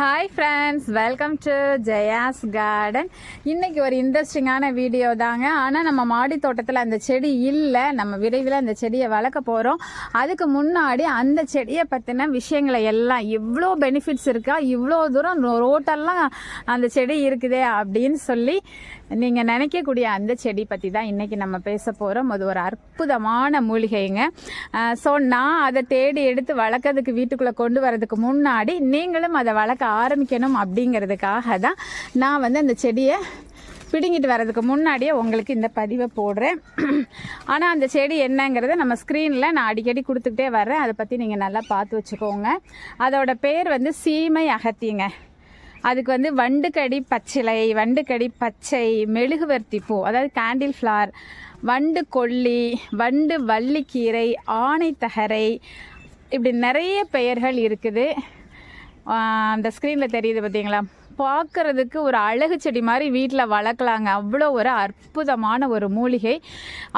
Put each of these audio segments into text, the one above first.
Hi friends welcome to Jaya's garden இன்றைக்கி ஒரு இன்ட்ரெஸ்டிங்கான வீடியோ தாங்க. ஆனால் நம்ம மாடி தோட்டத்தில் அந்த செடி இல்லை. நம்ம விரைவில் அந்த செடியை வளர்க்க போகிறோம் அதுக்கு முன்னாடி அந்த செடியை பற்றின விஷயங்களை எல்லாம் இவ்வளோ பெனிஃபிட்ஸ் இருக்கா? இவ்வளோ தூரம் ரோட்டெல்லாம் அந்த செடி இருக்குதே அப்படின்னு சொல்லி நீங்கள் நினைக்கக்கூடிய அந்த செடி பற்றி தான் இன்றைக்கி நம்ம பேச போகிறோம் அது ஒரு அற்புதமான மூலிகைங்க. ஸோ நான் அதை தேடி எடுத்து வளர்க்கறதுக்கு வீட்டுக்குள்ளே கொண்டு வரதுக்கு முன்னாடி நீங்களும் அதை வளர்க்க ஆரம்பிக்கணும் அப்படிங்கிறதுக்காக தான் நான் வந்து அந்த செடியை பிடுங்கிட்டு வர்றதுக்கு முன்னாடியே உங்களுக்கு இந்த பதிவை போடுறேன். ஆனால் அந்த செடி என்னங்கிறத நம்ம ஸ்க்ரீனில் நான் அடிக்கடி கொடுத்துக்கிட்டே வர்றேன். அதை பற்றி நீங்கள் நல்லா பார்த்து வச்சுக்கோங்க. அதோட பேர் வந்து சீமை அகத்திங்க. அதுக்கு வந்து வண்டுக்கடி பச்சிலை வண்டுக்கடி பச்சை மெழுகுவர்த்தி பூ அதாவது கேண்டில் ஃப்ளார் வண்டு கொல்லி வண்டு வள்ளிக்கீரை ஆணைத்தகரை இப்படி நிறைய பெயர்கள் இருக்குது. அந்த ஸ்க்ரீனில் தெரியுது பார்த்தீங்களா பார்க்குறதுக்கு ஒரு அழகு செடி மாதிரி வீட்டில் வளர்க்கலாங்க. அவ்வளோ ஒரு அற்புதமான ஒரு மூலிகை.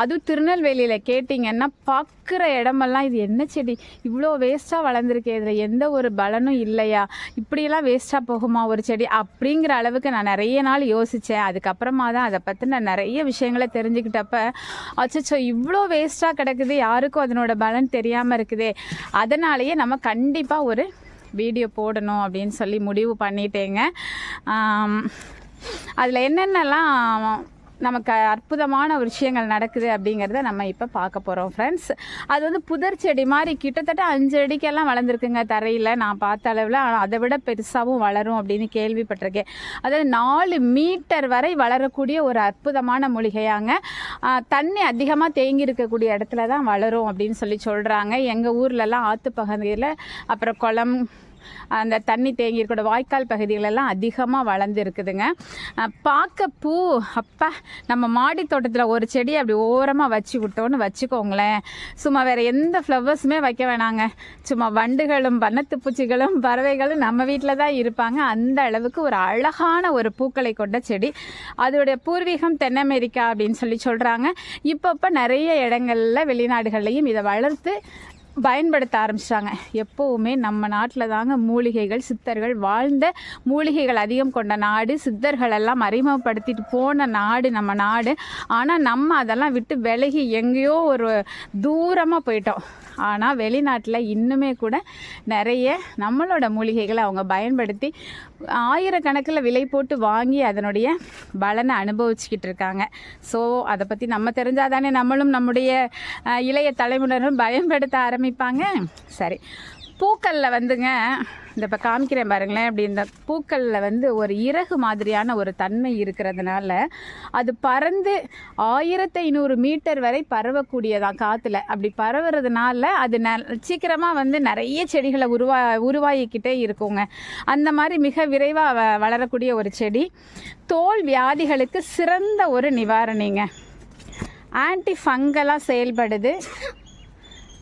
அதுவும் திருநெல்வேலியில் கேட்டிங்கன்னா பார்க்குற இடமெல்லாம் இது என்ன செடி? இவ்வளோ வேஸ்ட்டாக வளர்ந்துருக்கே இதில் எந்த ஒரு பலனும் இல்லையா? இப்படியெல்லாம் வேஸ்ட்டாக போகுமா ஒரு செடி? அப்படிங்கிற அளவுக்கு நான் நிறைய நாள் யோசித்தேன் அதுக்கப்புறமா தான் அதை பற்றின நிறைய விஷயங்களை தெரிஞ்சுக்கிட்டப்ப அச்சோ இவ்வளோ வேஸ்ட்டாக கிடக்குது. யாருக்கும் அதனோட பலன் தெரியாமல் இருக்குதே. அதனாலேயே நம்ம கண்டிப்பாக ஒரு வீடியோ போடணும் அப்படின்னு சொல்லி முடிவு பண்ணிட்டேங்க. அதில் என்னென்னலாம் நமக்கு அற்புதமான விஷயங்கள் நடக்குது அப்படிங்கிறத நம்ம இப்போ பார்க்க போகிறோம் ஃப்ரெண்ட்ஸ் அது வந்து புதர் செடி மாதிரி கிட்டத்தட்ட அஞ்சு அடிக்கெல்லாம் வளர்ந்துருக்குங்க தரையில். நான் பார்த்த அளவில். ஆனால் அதை விட பெருசாகவும் வளரும் அப்படின்னு கேள்விப்பட்டிருக்கேன். அதாவது நாலு மீட்டர் வரை வளரக்கூடிய ஒரு அற்புதமான மூலிகையாங்க. தண்ணி அதிகமாக தேங்கி இருக்கக்கூடிய இடத்துல தான் வளரும் அப்படின்னு சொல்லி சொல்கிறாங்க எங்கள் ஊர்லலாம் ஆற்று பகுதியில் அப்புறம் குளம் அந்த தண்ணி தேங்கி இருக்கிற வாய்க்கால் பகுதிகளெல்லாம் அதிகமாக வளர்ந்து இருக்குதுங்க பார்க்க பூ அப்பா நம்ம மாடி தோட்டத்தில் ஒரு செடி அப்படி ஓரமாக வச்சு விட்டோன்னு வச்சுக்கோங்களேன். சும்மா வேறு எந்த ஃப்ளவர்ஸுமே வைக்க வேணாங்க. சும்மா வண்டுகளும் வண்ணத்து பூச்சிகளும் பறவைகளும் நம்ம வீட்டில் தான் இருப்பாங்க. அந்த அளவுக்கு ஒரு அழகான ஒரு பூக்களை கொண்ட செடி. அதோடைய பூர்வீகம் தென் அமெரிக்கா அப்படின்னு சொல்லி சொல்கிறாங்க இப்பப்போ நிறைய இடங்களில் வெளிநாடுகள்லையும் இதை வளர்த்து பயன்படுத்த ஆரம்பிச்சிட்டாங்க. எப்போவுமே நம்ம நாட்டில் தாங்க மூலிகைகள் சித்தர்கள் வாழ்ந்த மூலிகைகள் அதிகம் கொண்ட நாடு. சித்தர்கள் எல்லாம் அறிமுகப்படுத்திட்டு போன நாடு நம்ம நாடு. ஆனால் நம்ம அதெல்லாம் விட்டு விலகி எங்கேயோ ஒரு தூரமாக போயிட்டோம். ஆனால் வெளிநாட்டில் இன்னுமே கூட நிறைய நம்மளோட மூலிகைகளை அவங்க பயன்படுத்தி ஆயிரக்கணக்கில் விலை போட்டு வாங்கி அதனுடைய பலனை அனுபவிச்சுக்கிட்டு இருக்காங்க. ஸோ அதை பற்றி நம்ம தெரிஞ்சால் தானே நம்மளும் நம்முடைய இளைய தலைமுறையினரும் பயன்படுத்த ஆரம்பிப்பாங்க. சரி. பூக்களில் வந்துங்க இந்த இப்போ காமிக்கிறேன் பாருங்களேன் அப்படி இந்த பூக்களில் வந்து ஒரு இறகு மாதிரியான ஒரு தன்மை இருக்கிறதுனால அது பறந்து ஆயிரத்தி ஐநூறு மீட்டர் வரை பரவக்கூடியதான் காற்றுல அப்படி பரவுறதுனால அது ந சீக்கிரமாக வந்து நிறைய செடிகளை உருவா உருவாகிக்கிட்டே இருக்குங்க. அந்த மாதிரி மிக விரைவாக வ வளரக்கூடிய ஒரு செடி. தோல் வியாதிகளுக்கு சிறந்த ஒரு நிவாரணிங்க. ஆன்டி ஃபங்கலாக செயல்படுது.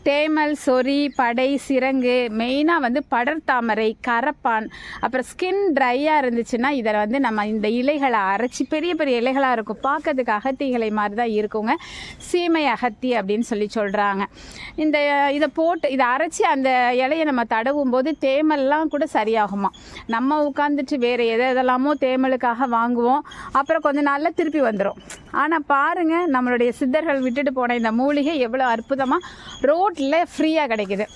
தேமல் சொறி படை சிரங்கு மெயினாக வந்து படர்தாமரை கரப்பான் அப்புறம் ஸ்கின் ட்ரையாக இருந்துச்சுன்னா இதை வந்து நம்ம இந்த இலைகளை அரைச்சி பெரிய பெரிய இலைகளாக இருக்கும். பார்க்கறதுக்கு அகத்திகளை மாதிரி தான் இருக்குங்க. சீமை அகத்தி அப்படின்னு சொல்லி சொல்கிறாங்க இந்த இதை போட்டு இதை அரைச்சி அந்த இலையை நம்ம தடவும் போது தேமல்லாம் கூட சரியாகுமா? நம்ம உட்காந்துட்டு வேறு எதை எதெல்லாமோ தேமலுக்காக வாங்குவோம். அப்புறம் கொஞ்ச நாளில் திருப்பி வந்துடும் ஆனால் பாருங்கள் நம்மளுடைய சித்தர்கள் விட்டுட்டு போன இந்த மூலிகை எவ்வளோ அற்புதமாக ரோட்டில் ஃப்ரீயாக கிடைக்குது.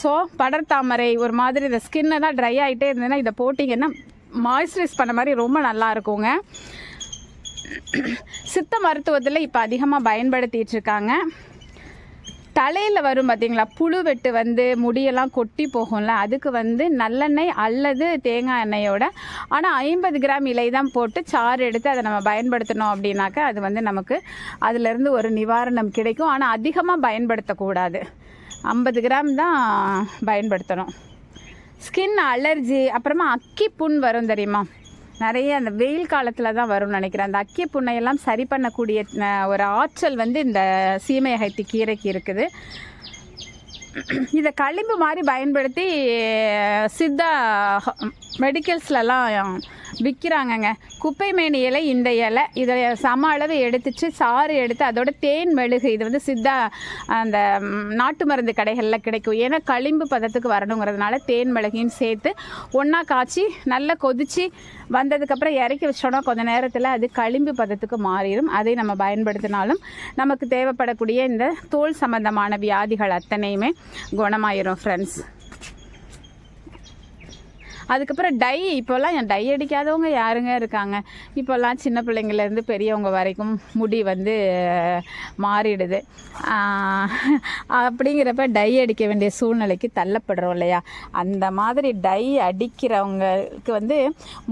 ஸோ படர்தாமரை ஒரு மாதிரி இந்த ஸ்கின்னை தான் ட்ரை ஆகிட்டே இருந்ததுன்னா இதை போட்டிங்கன்னா மாய்ஸ்சரைஸ் பண்ண மாதிரி ரொம்ப நல்லா இருக்குங்க. சித்த மருத்துவத்தில் இப்போ அதிகமாக பயன்படுத்திகிட்டு இருக்காங்க. தலையில் வரும் பார்த்தீங்களா புழு வெட்டு வந்து முடியெல்லாம் கொட்டி போகும்ல அதுக்கு வந்து நல்லெண்ணெய் அல்லது தேங்காய் எண்ணெயோட ஆனால் ஐம்பது கிராம் இலை தான் போட்டு சாறு எடுத்து அதை நம்ம பயன்படுத்தணும் அப்படின்னாக்கா அது வந்து நமக்கு அதுலேருந்து ஒரு நிவாரணம் கிடைக்கும். ஆனால் அதிகமாக பயன்படுத்தக்கூடாது. ஐம்பது கிராம் தான் பயன்படுத்தணும். ஸ்கின் அலர்ஜி அப்புறமா அக்கி புண் வரும் தெரியுமா? நிறைய அந்த வெயில் காலத்தில் தான் வரும்னு நினைக்கிறேன். அந்த அக்கிய புண்ணையெல்லாம் சரி பண்ணக்கூடிய ஒரு ஆற்றல் வந்து இந்த சீமையகத்தி கீரைக்கு இருக்குது. இதை களிம்பு மாதிரி பயன்படுத்தி சித்தா மெடிக்கல்ஸ்லலாம் விற்கிறாங்கங்க குப்பை மேனி இலை இந்த இலை இதை சம அளவு எடுத்துச்சு சாறு எடுத்து அதோட தேன் மெழுகு இது வந்து சித்தா அந்த நாட்டு மருந்து கடைகளில் கிடைக்கும். ஏன்னா களிம்பு பதத்துக்கு வரணுங்கிறதுனால தேன் மிளகையும் சேர்த்து ஒன்றா காய்ச்சி நல்லா கொதிச்சு வந்ததுக்கப்புறம் இறக்கி வச்சோன்னா கொஞ்ச நேரத்தில் அது களிம்பு பதத்துக்கு மாறிடும். அதை நம்ம பயன்படுத்தினாலும் நமக்கு தேவைப்படக்கூடிய இந்த தோல் சம்பந்தமான வியாதிகள் அத்தனையுமே குணமாயிரும் ஃப்ரெண்ட்ஸ் அதுக்கப்புறம் டை இப்போல்லாம் என் டை அடிக்காதவங்க யாருங்க இருக்காங்க? இப்போல்லாம் சின்ன பிள்ளைங்கள்லேருந்து பெரியவங்க வரைக்கும் முடி வந்து மாறிடுது. அப்படிங்கிறப்ப டை அடிக்க வேண்டிய சூழ்நிலைக்கு தள்ளப்படுறோம் இல்லையா? அந்த மாதிரி டை அடிக்கிறவங்களுக்கு வந்து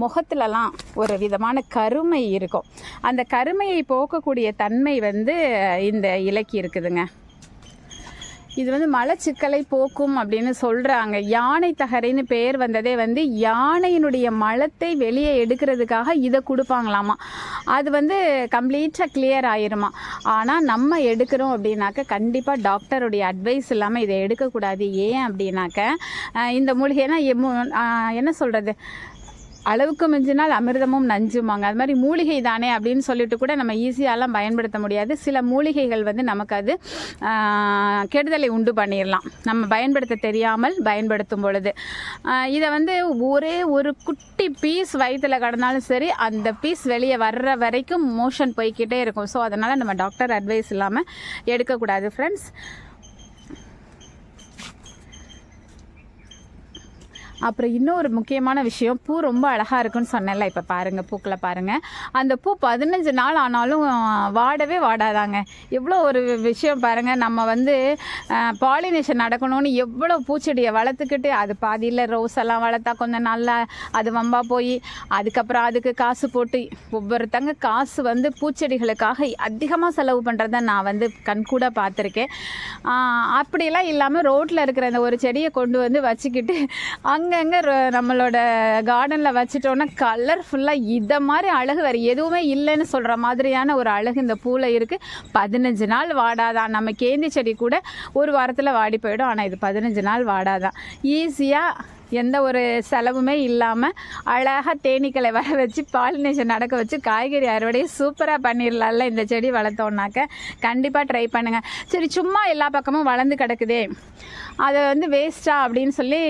முகத்துலலாம் ஒரு விதமான கருமை இருக்கும். அந்த கருமையை போக்கக்கூடிய தன்மை வந்து இந்த இலைக்கு இருக்குதுங்க. இது வந்து மலச்சிக்கலை போக்கும் அப்படின்னு சொல்கிறாங்க யானை தகரைன்னு பெயர் வந்ததே வந்து யானையினுடைய மலத்தை வெளியே எடுக்கிறதுக்காக இதை கொடுப்பாங்களாமா. அது வந்து கம்ப்ளீட்டாக கிளியர் ஆயிருமா. ஆனால் நம்ம எடுக்கிறோம் அப்படின்னாக்க கண்டிப்பாக டாக்டருடைய அட்வைஸ் இல்லாமல் இதை எடுக்கக்கூடாது. ஏன் அப்படின்னாக்க இந்த மூலிகைனா எம்மு- என்ன சொல்கிறது அளவுக்கு மிஞ்சினால் அமிர்தமும் நஞ்சுமாங்க. அது மாதிரி மூலிகை தானே அப்படின்னு சொல்லிட்டு கூட நம்ம ஈஸியாலாம் பயன்படுத்த முடியாது. சில மூலிகைகள் வந்து நமக்கு அது கெடுதலை உண்டு பண்ணிடலாம் நம்ம பயன்படுத்த தெரியாமல் பயன்படுத்தும் பொழுது. இதை வந்து ஒரே ஒரு குட்டி பீஸ் வயிற்றில் கடந்தாலும் சரி அந்த பீஸ் வெளியே வர்ற வரைக்கும் மோஷன் போய்க்கிட்டே இருக்கும். ஸோ அதனால் நம்ம டாக்டர் அட்வைஸ் இல்லாமல் எடுக்கக்கூடாது ஃப்ரெண்ட்ஸ் அப்புறம் இன்னொரு முக்கியமான விஷயம் பூ ரொம்ப அழகாக இருக்குன்னு சொன்னேன்ல இப்போ பாருங்கள் பூக்களை பாருங்கள் அந்த பூ பதினஞ்சு நாள் ஆனாலும் வாடவே வாடாதாங்க. எவ்வளோ ஒரு விஷயம் பாருங்கள் நம்ம வந்து பாலினேஷன் நடக்கணும்னு எவ்வளோ பூச்செடியை வளர்த்துக்கிட்டு அது பாதியில் ரோஸ் எல்லாம் வளர்த்தா கொஞ்சம் நல்லா அது வம்பா போய் அதுக்கப்புறம் அதுக்கு காசு போட்டு ஒவ்வொருத்தங்க காசு வந்து பூச்செடிகளுக்காக அதிகமாக செலவு பண்ணுறத நான் வந்து கண்கூட பார்த்துருக்கேன். அப்படிலாம் இல்லாமல் ரோட்டில் இருக்கிற அந்த ஒரு செடியை கொண்டு வந்து வச்சுக்கிட்டு அங்கங்கே நம்மளோட கார்டனில் வச்சிட்டோன்னா கலர்ஃபுல்லாக இதை மாதிரி அழகு வேறு எதுவுமே இல்லைன்னு சொல்கிற மாதிரியான ஒரு அழகு இந்த பூவில் இருக்குது பதினஞ்சு நாள் வாடாதான் நம்ம கேந்தி செடி கூட ஒரு வாரத்தில் வாடி போயிடும். ஆனால் இது பதினஞ்சு நாள் வாடாதான் ஈஸியாக எந்த ஒரு செலவுமே இல்லாமல் அழகாக தேனீக்களை வர வச்சு பாலினேஷன் நடக்க வச்சு காய்கறி அறுவடையை சூப்பராக பண்ணிடலாம்ல இந்த செடி வளர்த்தோன்னாக்க கண்டிப்பாக ட்ரை பண்ணுங்கள் சரி சும்மா எல்லா பக்கமும் வளர்ந்து கிடக்குதே. அதை வந்து வேஸ்ட்டா அப்படின்னு சொல்லி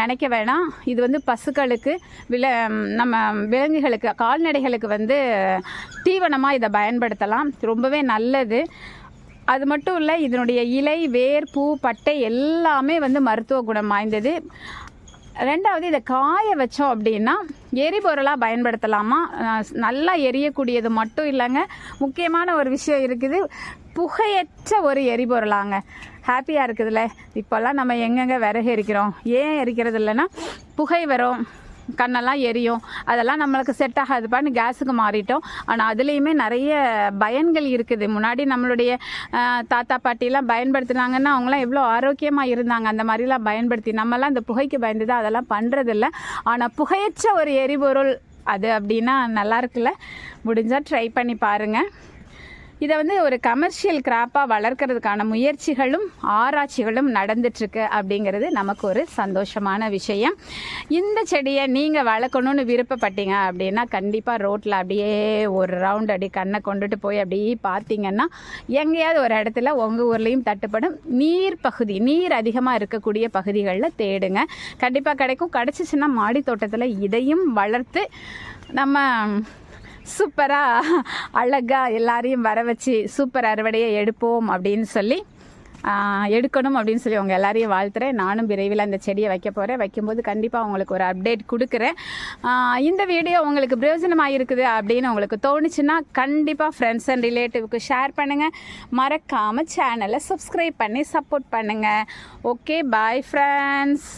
நினைக்க வேணாம். இது வந்து பசுக்களுக்கு வில நம்ம விலங்குகளுக்கு கால்நடைகளுக்கு வந்து தீவனமாக இதை பயன்படுத்தலாம். ரொம்பவே நல்லது. அது மட்டும் இல்லை இதனுடைய இலை வேர் பூ பட்டை எல்லாமே வந்து மருத்துவ குணம் வாய்ந்தது. ரெண்டாவது இதை காய வச்சோம் அப்படின்னா எரிபொருளாக பயன்படுத்தலாமா? நல்லா எரியக்கூடியது மட்டும் இல்லைங்க. முக்கியமான ஒரு விஷயம் இருக்குது புகையற்ற ஒரு எரிபொருளாங்க. ஹாப்பியாக இருக்குதுல்ல? இப்போல்லாம் நம்ம எங்கெங்கே விறகு எரிக்கிறோம்? ஏன் எரிக்கிறது இல்லைன்னா புகை வரும். கண்ணெல்லாம் எரியும். அதெல்லாம் நம்மளுக்கு செட் ஆகாதுப்பான்னு கேஸுக்கு மாறிட்டோம். ஆனால் அதுலேயுமே நிறைய பயன்கள் இருக்குது. முன்னாடி நம்மளுடைய தாத்தா பாட்டிலாம் பயன்படுத்தினாங்கன்னா அவங்களாம் எவ்வளோ ஆரோக்கியமாக இருந்தாங்க. அந்த மாதிரிலாம் பயன்படுத்தி நம்மலாம் இந்த புகைக்கு பயந்து தான் அதெல்லாம் பண்ணுறதில்ல ஆனால் புகையற்ற ஒரு எரிபொருள் அது அப்படின்னா நல்லா இருக்குல்ல. முடிஞ்சால் ட்ரை பண்ணி பாருங்கள் இதை வந்து ஒரு கமர்ஷியல் கிராப்பாக வளர்க்கறதுக்கான முயற்சிகளும் ஆராய்ச்சிகளும் நடந்துட்டுருக்கு அப்படிங்கிறது நமக்கு ஒரு சந்தோஷமான விஷயம். இந்த செடியை நீங்கள் வளர்க்கணும்னு விருப்பப்பட்டீங்க அப்படின்னா கண்டிப்பாக ரோட்டில் அப்படியே ஒரு ரவுண்ட் அடி கண்ணை கொண்டுட்டு போய் அப்படியே பார்த்தீங்கன்னா எங்கேயாவது ஒரு இடத்துல உங்கள் ஊர்லேயும் தட்டுப்படும். நீர் பகுதி நீர் அதிகமாக இருக்கக்கூடிய பகுதிகளில் தேடுங்க. கண்டிப்பாக கிடைக்கும். கிடச்சிச்சின்னா மாடி தோட்டத்தில் இதையும் வளர்த்து நம்ம சூப்பராக அழகாக எல்லாரையும் வர வச்சு சூப்பர் அறுவடையை எடுப்போம் அப்படின்னு சொல்லி எடுக்கணும் அப்படின்னு சொல்லி உங்கள் எல்லாரையும் வாழ்த்துறேன். நானும் விரைவில் அந்த செடியை வைக்க போகிறேன் வைக்கும்போது கண்டிப்பாக உங்களுக்கு ஒரு அப்டேட் கொடுக்குறேன். இந்த வீடியோ உங்களுக்கு பிரயோஜனமாக இருக்குது அப்படின்னு உங்களுக்கு தோணுச்சுன்னா கண்டிப்பாக ஃப்ரெண்ட்ஸ் அண்ட் ரிலேட்டிவ்க்கு ஷேர் பண்ணுங்கள் மறக்காமல் சேனலை சப்ஸ்கிரைப் பண்ணி சப்போர்ட் பண்ணுங்கள் ஓகே பாய் ஃப்ரெண்ட்ஸ்